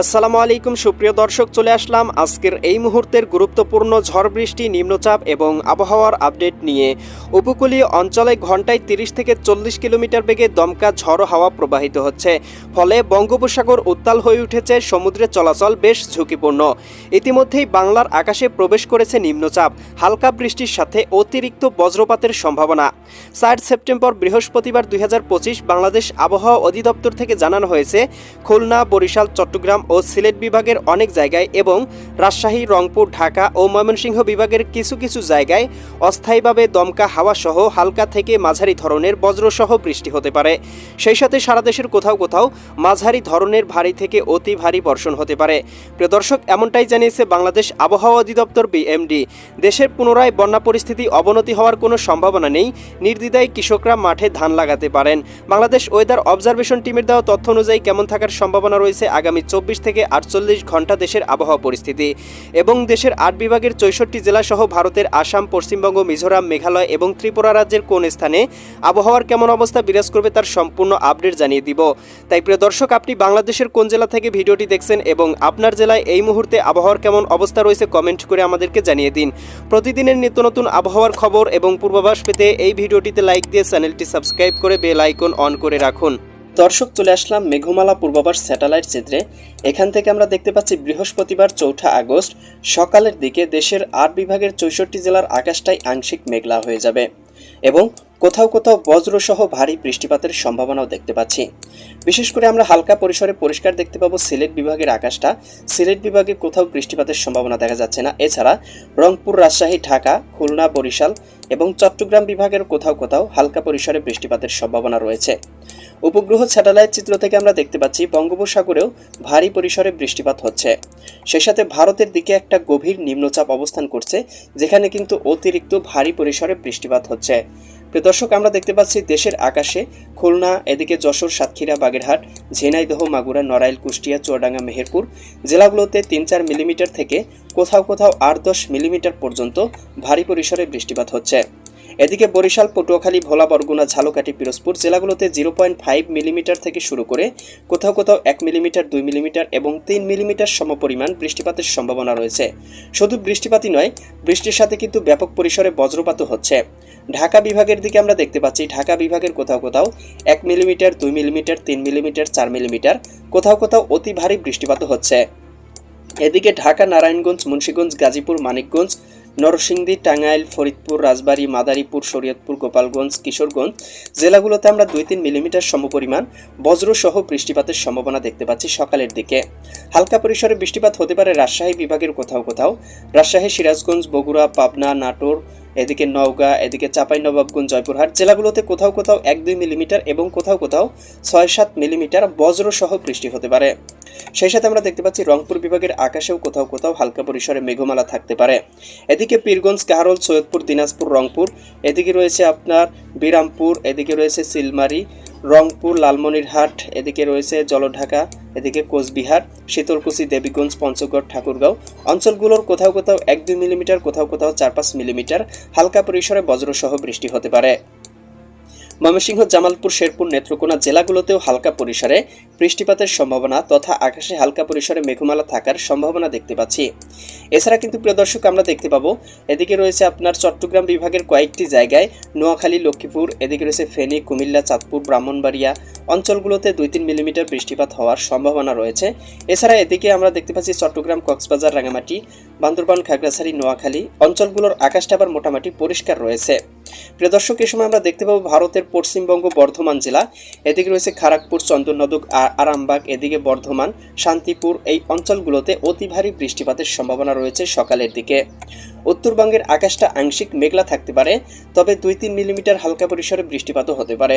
আসসালামু আলাইকুম, সুপ্রিয় দর্শক, চলে আসলাম আজকের এই মুহূর্তের গুরুত্বপূর্ণ ঝড় বৃষ্টি, নিম্নচাপ এবং আবহাওয়ার আপডেট নিয়ে। উপকূলীয় অঞ্চলে ঘন্টায় তিরিশ থেকে চল্লিশ কিলোমিটার বেগে দমকা ঝড় হাওয়া প্রবাহিত হচ্ছে। ফলে বঙ্গোপসাগর উত্তাল হয়ে উঠেছে, সমুদ্রে চলাচল বেশ ঝুঁকিপূর্ণ। ইতিমধ্যেই বাংলার আকাশে প্রবেশ করেছে নিম্নচাপ, হালকা বৃষ্টির সাথে অতিরিক্ত বজ্রপাতের সম্ভাবনা। চার সেপ্টেম্বর বৃহস্পতিবার দুই হাজার পঁচিশ বাংলাদেশ আবহাওয়া অধিদপ্তর থেকে জানানো হয়েছে, খুলনা, বরিশাল, চট্টগ্রাম ও সিলেট বিভাগের অনেক জায়গায় এবং রাজশাহী, রংপুর, ঢাকা ও ময়মনসিংহ বিভাগের কিছু কিছু জায়গায় অস্থায়ীভাবে দমকা হাওয়া সহ হালকা থেকে মাঝারি ধরনের বজ্রসহ বৃষ্টি হতে পারে। সেই সাথে সারা দেশের কোথাও কোথাও মাঝারি ধরনের ভারী থেকে অতি ভারী বর্ষণ হতে পারে। প্রিয় দর্শক, এমনটাই জানিয়েছে বাংলাদেশ আবহাওয়া অধিদপ্তর বিএমডি। দেশের পুনরায় বন্যা পরিস্থিতি অবনতি হওয়ার কোনো সম্ভাবনা নেই। নির্দ্বিধায় কৃষকরা মাঠে ধান লাগাতে পারেন। বাংলাদেশ ওয়েদার অবজারভেশন টিমের দেওয়া তথ্য অনুযায়ী কেমন থাকার সম্ভাবনা রয়েছে আগামী চব্বিশ থেকে আটচল্লিশ ঘণ্টা দেশের আবহাওয়া পরিস্থিতি এবং দেশের আট বিভাগের চৌষট্টি জেলা সহ ভারতের আসাম, পশ্চিমবঙ্গ, মিজোরাম, মেঘালয় এবং ত্রিপুরা রাজ্যের কোন স্থানে আবহাওয়ার কেমন অবস্থা বিরাজ করবে তার সম্পূর্ণ আপডেট জানিয়ে দিব। তাই প্রিয় দর্শক, আপনি বাংলাদেশের কোন জেলা থেকে ভিডিওটি দেখছেন এবং আপনার জেলায় এই মুহূর্তে আবহাওয়ার কেমন অবস্থা রয়েছে কমেন্ট করে আমাদেরকে জানিয়ে দিন। প্রতিদিনের নিত্য নতুন আবহাওয়ার খবর এবং পূর্বাভাস পেতে এই ভিডিওটিতে লাইক দিয়ে চ্যানেলটি সাবস্ক্রাইব করে বেল আইকন অন করে রাখুন। দর্শক চলে আসলাম মেঘমালা পূর্বাভাস স্যাটেলাইট চিত্রে। এখান থেকে আমরা দেখতে পাচ্ছি বৃহস্পতিবার চৌঠা আগস্ট, সকালের দিকে দেশের আট বিভাগের চৌষট্টি জেলার আকাশটাই আংশিক মেঘলা হয়ে যাবে এবং কোথাও কোথাও বজ্রসহ ভারী বৃষ্টিপাতের সম্ভাবনাও দেখতে পাচ্ছি। বিশেষ করে আমরা হালকা পরিসরে পরিষ্কার দেখতে পাবো সিলেট বিভাগের আকাশটা। সিলেট বিভাগে কোথাও বৃষ্টিপাতের সম্ভাবনা দেখা যাচ্ছে না। এছাড়া রংপুর, রাজশাহী, ঢাকা, খুলনা, বরিশাল এবং চট্টগ্রাম বিভাগের কোথাও কোথাও হালকা পরিসরে বৃষ্টিপাতের সম্ভাবনা রয়েছে। উপগ্রহ স্যাটেলাইট চিত্র থেকে আমরা দেখতে পাচ্ছি বঙ্গোপসাগরেও ভারী পরিসরে বৃষ্টিপাত হচ্ছে। সেই সাথে ভারতের দিকে একটা গভীর নিম্নচাপ অবস্থান করছে, যেখানে কিন্তু অতিরিক্ত ভারী পরিসরে বৃষ্টিপাত হচ্ছে। দর্শক, আমরা দেখতে পাচ্ছি দেশের আকাশে খুলনা, এদিকে যশোর, সাতক্ষীরা, বাগেরহাট, ঝিনাইদহ, মাগুরা, নড়াইল, কুষ্টিয়া, চুয়াডাঙ্গা, মেহেরপুর জেলাগুলোতে তিন চার মিলিমিটার থেকে কোথাও কোথাও আট দশ মিলিমিটার পর্যন্ত ভারী পরিসরে বৃষ্টিপাত হচ্ছে। এদিকে বরিশাল, পটুয়াখালী, ভোলা, বরগুনা, ঝালকাঠি, পিরোজপুর জেলাগুলোতে জিরো পয়েন্ট ফাইভ মিলিমিটার থেকে শুরু করে কোথাও কোথাও এক মিলিমিটার, দুই মিলিমিটার এবং তিন মিলিমিটার সমপরিমাণ বৃষ্টিপাতের সম্ভাবনা রয়েছে। শুধু বৃষ্টিপাতই নয়, বৃষ্টির সাথে কিন্তু ব্যাপক পরিসরে বজ্রপাতও হচ্ছে। ঢাকা বিভাগের দিকে আমরা দেখতে পাচ্ছি, ঢাকা বিভাগের কোথাও কোথাও এক মিলিমিটার, দুই মিলিমিটার, তিন মিলিমিটার, চার মিলিমিটার, কোথাও কোথাও অতি ভারী বৃষ্টিপাতও হচ্ছে। এদিকে ঢাকা, নারায়ণগঞ্জ, মুন্সীগঞ্জ, গাজীপুর, মানিকগঞ্জ নরসিংদী, টাঙ্গাইল, ফরিদপুর, রাজবাড়ী, মাদারীপুর, শরীয়তপুর, গোপালগঞ্জ, কিশোরগঞ্জ জেলাগুলোতে আমরা দুই তিন মিলিমিটার সমপরিমাণ বজ্রসহ বৃষ্টিপাতের সম্ভাবনা দেখতে পাচ্ছি সকালের দিকে। হালকা পরিসরে বৃষ্টিপাত হতে পারে রাজশাহী বিভাগের কোথাও কোথাও। রাজশাহী, সিরাজগঞ্জ, বগুড়া, পাবনা, নাটোর, এদিকে নওগাঁ, এদিকে চাঁপাইনবাবগঞ্জ জয়পুরহাট জেলাগুলোতে কোথাও কোথাও এক দুই মিলিমিটার এবং কোথাও কোথাও ছয় সাত মিলিমিটার বজ্রসহ বৃষ্টি হতে পারে। সেই সাথে আমরা দেখতে পাচ্ছি রংপুর বিভাগের আকাশেও কোথাও কোথাও হালকা পরিসরে মেঘমালা থাকতে পারে। এদিকে পীরগঞ্জ কাহারল সৈয়দপুর, দিনাজপুর, রংপুর, এদিকে রয়েছে আপনার বিরামপুর, এদিকে রয়েছে সিলমারি রংপুর, লালমনিরহাট, এদিকে রয়েছে জলঢাকা, এদিকে কোচবিহার, শীতলকুচি, দেবীগঞ্জ, পঞ্চগড়, ঠাকুরগাঁও। অঞ্চলগুলোর কোথাও কোথাও এক দুই মিলিমিটার, কোথাও কোথাও চার পাঁচ মিলিমিটার হালকা পরিসরে বজ্রসহ বৃষ্টি হতে পারে। ময়মনসিংহ, জামালপুর, শেরপুর, নেত্রকোনা জেলাগুলোতেও হালকা পরিসরে বৃষ্টিপাতের সম্ভাবনা তথা আকাশে হালকা পরিসরে মেঘমালা থাকার সম্ভাবনা দেখতে পাচ্ছি। এছাড়া কিন্তু প্রিয় দর্শক, আমরা দেখতে পাবো, এদিকে রয়েছে আপনার চট্টগ্রাম বিভাগের কয়েকটি জায়গায় নোয়াখালী, লক্ষ্মীপুর, এদিকে রয়েছে ফেনী, কুমিল্লা, চাঁদপুর, ব্রাহ্মণবাড়িয়া অঞ্চলগুলোতে দুই তিন মিলিমিটার বৃষ্টিপাত হওয়ার সম্ভাবনা রয়েছে। এছাড়া এদিকে আমরা দেখতে পাচ্ছি চট্টগ্রাম, কক্সবাজার রাঙামাটি বান্দরবান, খাগড়াছড়ি, নোয়াখালী অঞ্চলগুলোর আকাশটা আবার মোটামুটি পরিষ্কার রয়েছে। প্রিয় দর্শক এই সময় আমরা দেখতে পাবো ভারতের পশ্চিমবঙ্গ বর্ধমান জেলা। এদিকে রয়েছে খড়গপুর চন্দননদক আরামবাগ। এদিকে বর্ধমান, শান্তিপুর এই অঞ্চলগুলোতে অতি ভারী বৃষ্টিপাতের সম্ভাবনা রয়েছে সকালের দিকে। উত্তরবঙ্গের আকাশটা আংশিক মেঘলা থাকতে পারে, তবে দুই তিন মিলিমিটার হালকা পরিসরে বৃষ্টিপাতও হতে পারে।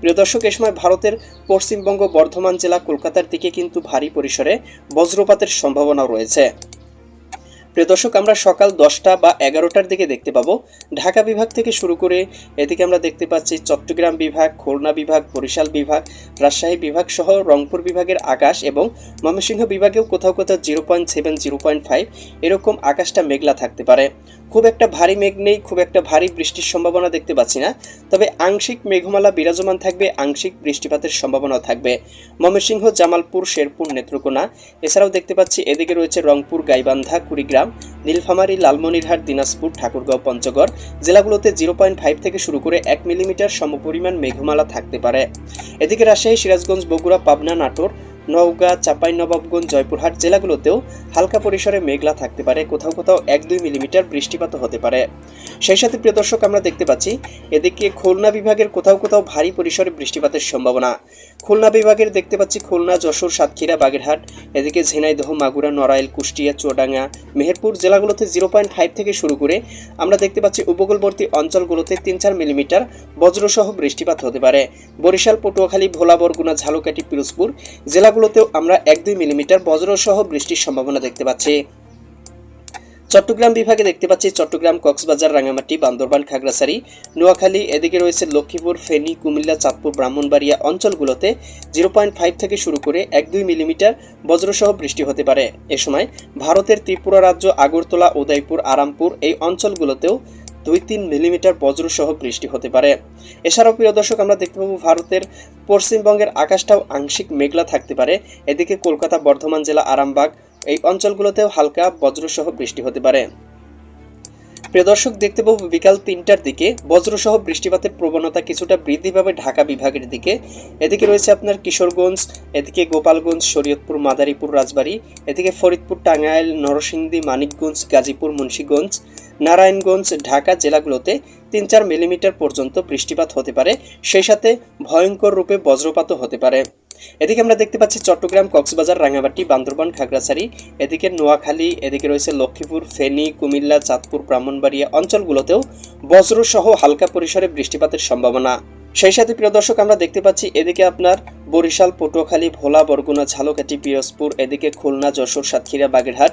প্রিয় দর্শক, এ সময় ভারতের পশ্চিমবঙ্গ বর্ধমান জেলা কলকাতার দিকে কিন্তু ভারী পরিসরে বজ্রপাতের সম্ভাবনা রয়েছে। প্রিয় দর্শক, আমরা সকাল দশটা বা এগারোটার দিকে দেখতে পাবো। ঢাকা বিভাগ থেকে শুরু করে এদিকে আমরা দেখতে পাচ্ছি চট্টগ্রাম বিভাগ, খুলনা বিভাগ, বরিশাল বিভাগ, রাজশাহী বিভাগ সহ রংপুর বিভাগের আকাশ এবং ময়মনসিংহ বিভাগেও কোথাও কোথাও zero point seven, zero point five এরকম আকাশটা মেঘলা থাকতে পারে। খুব একটা ভারী মেঘ নেই, খুব একটা ভারী বৃষ্টির সম্ভাবনা দেখতে পাচ্ছি না, তবে আংশিক মেঘমালা বিরাজমান থাকবে, আংশিক বৃষ্টিপাতের সম্ভাবনা থাকবে। ময়মনসিংহ, জামালপুর, শেরপুর, নেত্রকোনা, এছাড়াও দেখতে পাচ্ছি এদিকে রয়েছে রংপুর, গাইবান্ধা, কুড়িগ্রাম নীলফামারী লালমনিরহাট, দিনাজপুর, ঠাকুরগাঁও, পঞ্চগড় জেলাগুলোতে জিরো পয়েন্ট ফাইভ থেকে শুরু করে এক মিলিমিটার সমপরিমাণ মেঘমালা থাকতে পারে। এদিকে রাজশাহী, সিরাজগঞ্জ, বগুড়া, পাবনা, নাটোর নওগাঁ চাঁপাইনবাবগঞ্জ জয়পুরহাট জেলাগুলোতেও হালকা পরিসরে মেঘলা থাকতে পারে। কোথাও কোথাও এক দুই মিলিমিটার বৃষ্টিপাত হতে পারে। সেই সাথে প্রিয় দর্শক, আমরা দেখতে পাচ্ছি, এদিকে খুলনা বিভাগের কোথাও কোথাও ভারী পরিসরে বৃষ্টিপাতের সম্ভাবনা। খুলনা বিভাগের দেখতে পাচ্ছি, খুলনা, যশোর, সাতক্ষীরা, বাগেরহাট, এদিকে ঝিনাইদহ, মাগুরা, নড়াইল, কুষ্টিয়া, চুয়াডাঙ্গা, মেহেরপুর জেলাগুলোতে জিরো পয়েন্ট ফাইভ থেকে শুরু করে আমরা দেখতে পাচ্ছি, উপকূলবর্তী অঞ্চলগুলোতে তিন চার মিলিমিটার বজ্রসহ বৃষ্টিপাত হতে পারে। বরিশাল, পটুয়াখালী, ভোলা, বরগুনা, ঝালকাঠি, পিরোজপুর জেলাগুলোতেও আমরা এক দুই মিলিমিটার বজ্রসহ বৃষ্টির সম্ভাবনা দেখতে পাচ্ছি। চট্টগ্রাম বিভাগে দেখতে পাচ্ছি চট্টগ্রাম, কক্সবাজার রাঙামাটি বান্দরবান, খাগড়াছড়ি, নোয়াখালী, এদিকে রয়েছে লক্ষ্মীপুর, ফেনী, কুমিল্লা, চাঁদপুর, ব্রাহ্মণবাড়িয়া অঞ্চলগুলোতে জিরো পয়েন্ট ফাইভ থেকে শুরু করে এক দুই মিলিমিটার বজ্রসহ বৃষ্টি হতে পারে। এ সময় ভারতের ত্রিপুরা রাজ্য, আগরতলা, উদয়পুর, আরামপুর এই অঞ্চলগুলোতেও দুই তিন মিলিমিটার বজ্রসহ বৃষ্টি হতে পারে। এছাড়াও প্রিয় দর্শক, আমরা দেখতে পাবো ভারতের পশ্চিমবঙ্গের আকাশটাও আংশিক মেঘলা থাকতে পারে। এদিকে কলকাতা, বর্ধমান জেলা, আরামবাগ এই অঞ্চলগুলোতেও হালকা বজ্রসহ বৃষ্টি হতে পারে। প্রিয় দর্শক, দেখতে পাবো বিকাল তিনটার দিকে। বজ্রসহ বৃষ্টিপাতের প্রবণতা কিছুটা বৃদ্ধি পাবে ঢাকা বিভাগের দিকে। এদিকে রয়েছে আপনার কিশোরগঞ্জ, এদিকে গোপালগঞ্জ, শরীয়তপুর, মাদারীপুর, রাজবাড়ী, এদিকে ফরিদপুর, টাঙ্গাইল, নরসিংদী, মানিকগঞ্জ, গাজীপুর, মুন্সীগঞ্জ, নারায়ণগঞ্জ, ঢাকা জেলাগুলোতে তিন চার মিলিমিটার পর্যন্ত বৃষ্টিপাত হতে পারে। সেই সাথে ভয়ঙ্কর রূপে বজ্রপাতও হতে পারে। এদিকে আমরা দেখতে পাচ্ছি চট্টগ্রাম, কক্সবাজার রাঙামাটি বান্দরবান, খাগড়াছড়ি। এদিকে নোয়াখালী, এদিকে রয়েছে লক্ষ্মীপুর, ফেনী, কুমিল্লা, চাঁদপুর, ব্রাহ্মণবাড়িয়া অঞ্চলগুলোতেও বজ্রসহ হালকা পরিসরে বৃষ্টিপাতের সম্ভাবনা। সেই সাথে প্রিয় দর্শক, আমরা দেখতে পাচ্ছি এদিকে আপনার বরিশাল, পটুয়াখালী, ভোলা, বরগুনা, ঝালকাঠি, পিরোজপুর, এদিকে খুলনা, যশোর, সাতক্ষীরা, বাগেরহাট,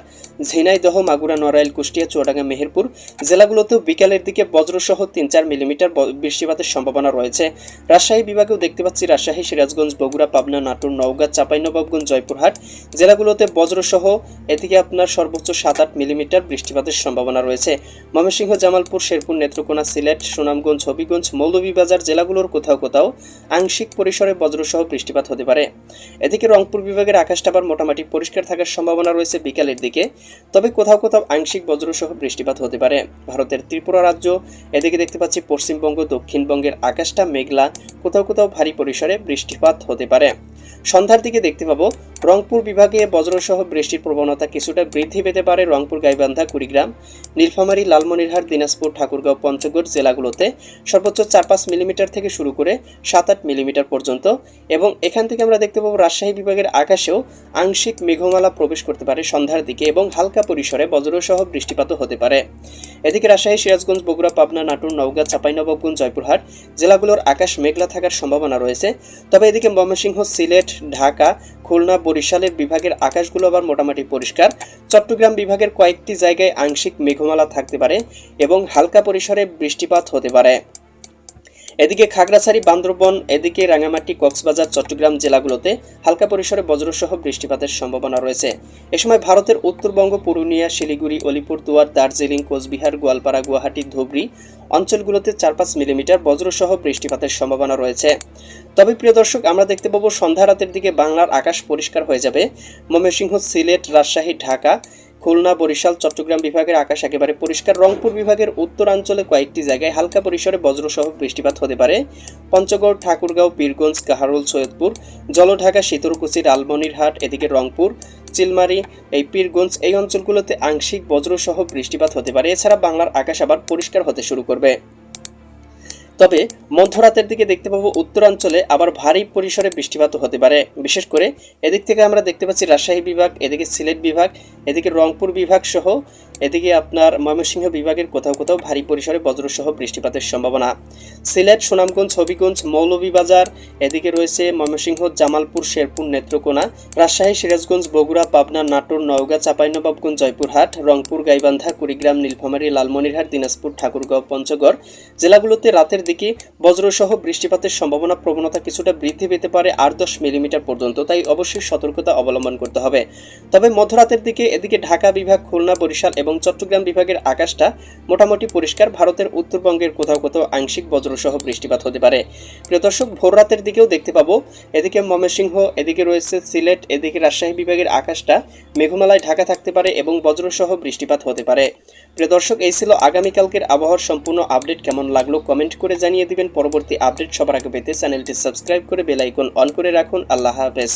ঝিনাইদহ, মাগুরা, নড়াইল, কুষ্টিয়া, চুয়াডাঙ্গা, মেহেরপুর জেলাগুলোতেও বিকালের দিকে বজ্রসহ তিন চার মিলিমিটার বৃষ্টিপাতের সম্ভাবনা রয়েছে। রাজশাহী বিভাগেও দেখতে পাচ্ছি রাজশাহী, সিরাজগঞ্জ, বগুড়া, পাবনা, নাটোর, নওগাঁ চাঁপাইনবাবগঞ্জ জয়পুরহাট জেলাগুলোতে বজ্রসহ এদিকে আপনার সর্বোচ্চ সাত আট মিলিমিটার বৃষ্টিপাতের সম্ভাবনা রয়েছে। ময়মনসিংহ, জামালপুর, শেরপুর, নেত্রকোনা, সিলেট, সুনামগঞ্জ, হবিগঞ্জ, মৌলভীবাজার জেলাগুলোর কোথাও কোথাও আংশিক পরিসরে বজ্রসহ বৃষ্টিপাত হতে পারে। এদিকে রংপুর বিভাগের আকাশটা আবার মোটামুটি পরিষ্কার থাকার সম্ভাবনা রয়েছে বিকালের দিকে, তবে কোথাও কোথাও আংশিক বজ্রসহ বৃষ্টিপাত হতে পারে। ভারতের ত্রিপুরা রাজ্য, এদিকে দেখতে পাচ্ছি পশ্চিমবঙ্গ, দক্ষিণবঙ্গের আকাশটা মেঘলা, কোথাও কোথাও ভারী পরিসরে বৃষ্টিপাত হতে পারে। সন্ধ্যার দিকে দেখতে পাবো রংপুর বিভাগে বজ্রসহ বৃষ্টির প্রবণতা কিছুটা বৃদ্ধি পেতে পারে রংপুর, গাইবান্ধা, কুড়িগ্রাম, নীলফামারী, লালমনিরহাট, দিনাজপুর, ঠাকুরগাঁও, পঞ্চগড় জেলাগুলোতে সর্বোচ্চ চার পাঁচ মিলিমিটার থেকে শুরু করে সাত আট মিলিমিটার পর্যন্ত এবং এখান থেকে আমরা দেখতে পাবো রাজশাহী বিভাগের আকাশেও আংশিক মেঘমালা প্রবেশ করতে পারে সন্ধ্যার দিকে এবং হালকা পরিসরে বজ্রসহ বৃষ্টিপাতও হতে পারে। এদিকে রাজশাহী, সিরাজগঞ্জ, বগুড়া, পাবনা, নাটোর, নওগাঁ, চাঁপাইনবাবগঞ্জ, জয়পুরহাট জেলাগুলোর আকাশ মেঘলা থাকার সম্ভাবনা রয়েছে। তবে এদিকে ময়মনসিংহ, সিলেট, ঢাকা, খুলনা বরিশালের বিভাগের আকাশগুলো আবার মোটামুটি পরিষ্কার। চট্টগ্রাম বিভাগের কয়েকটি জায়গায় আংশিক মেঘমালা থাকতে পারে এবং হালকা পরিসরে বৃষ্টিপাত হতে পারে। এদিকে খাগড়াছড়ি, বান্দরবন, এদিকে রাঙামাটি কক্সবাজার, চট্টগ্রাম জেলাগুলোতে হালকা পরিসরে বজ্রসহ বৃষ্টিপাতের সম্ভাবনা রয়েছে। এ সময় ভারতের উত্তরবঙ্গ, পুরুলিয়া, শিলিগুড়ি অলিপুরদুয়ার দার্জিলিং, কোচবিহার, গোয়ালপাড়া, গুয়াহাটি, ধুবড়ি অঞ্চলগুলোতে চার পাঁচ মিলিমিটার বজ্রসহ বৃষ্টিপাতের সম্ভাবনা রয়েছে। তবে প্রিয় দর্শক, আমরা দেখতে পাবো সন্ধ্যা রাতের দিকে বাংলার আকাশ পরিষ্কার হয়ে যাবে। ময়মনসিংহ, সিলেট, রাজশাহী, ঢাকা খুলনা, বরিশাল, চট্টগ্রাম বিভাগের আকাশ একেবারে পরিষ্কার। রংপুর বিভাগের উত্তরাঞ্চলে কয়েকটি জায়গায় হালকা পরিসরে বজ্রসহ বৃষ্টিপাত হতে পারে। পঞ্চগড়, ঠাকুরগাঁও পীরগঞ্জ কাহারোল, সৈয়দপুর, জলঢাকা শীতলকুচি লালমনিরহাট, এদিকে রংপুর, চিলমারি, এই পীরগঞ্জ এই অঞ্চলগুলোতে আংশিক বজ্রসহ বৃষ্টিপাত হতে পারে। এছাড়া বাংলার আকাশ আবার পরিষ্কার হতে শুরু করবে। তবে মধ্যরাতের দিকে দেখতে পাবো উত্তরাঞ্চলে আবার ভারী পরিসরে বৃষ্টিপাত হতে পারে। বিশেষ করে এদিক থেকে আমরা দেখতে পাচ্ছি রাজশাহী বিভাগ, এদিকে সিলেট বিভাগ এদিকে রংপুর বিভাগ সহ এদিকে আপনার ময়মনসিংহ বিভাগের কোথাও কোথাও ভারী পরিসরে বজ্রসহ বৃষ্টিপাতের সম্ভাবনা। সিলেট, সুনামগঞ্জ, হবিগঞ্জ, মৌলভীবাজার, এদিকে রয়েছে ময়মনসিংহ, জামালপুর, শেরপুর নেত্রকোনা, রাজশাহী, সিরাজগঞ্জ, বগুড়া, পাবনা, নাটোর, নওগাঁ, চাঁপাইনবাবগঞ্জ, জয়পুরহাট, রংপুর, গাইবান্ধা, কুড়িগ্রাম, নীলফামারী, লালমনিরহাট, দিনাজপুর, ঠাকুরগাঁও, পঞ্চগড়। জেলাগুলোতে রাতের দিকে বজ্রসহ বৃষ্টিপাতের সম্ভাবনা, প্রবণতা কিছুটা বৃদ্ধি পেতে পারে আট দশ মিলিমিটার পর্যন্ত, তাই অবশ্যই সতর্কতা অবলম্বন করতে হবে। তবে মধ্যরাতের দিকে এদিকে ঢাকা বিভাগ, খুলনা, বরিশাল এবং চট্টগ্রাম বিভাগের আকাশটা মোটামুটি পরিষ্কার। ভারতের উত্তরবঙ্গের কোথাও কোথাও আংশিক বজ্রসহ বৃষ্টিপাত হতে পারে। প্রিয় দর্শক, ভোর রাতের দিকেও দেখতে পাবো। এদিকে ময়মনসিংহ, এদিকে রয়েছে সিলেট, এদিকে রাজশাহী বিভাগের আকাশটা মেঘমালায় ঢাকা থাকতে পারে এবং বজ্রসহ বৃষ্টিপাত হতে পারে। প্রিয় দর্শক, এই ছিল আগামীকালকের আবহাওয়ার সম্পূর্ণ আপডেট। কেমন লাগল কমেন্ট করে জানিয়ে দিবেন। পরবর্তী আপডেট সবার আগে পেতে চ্যানেলটি সাবস্ক্রাইব করে বেল আইকন অন করে রাখুন। আল্লাহ হাফেজ।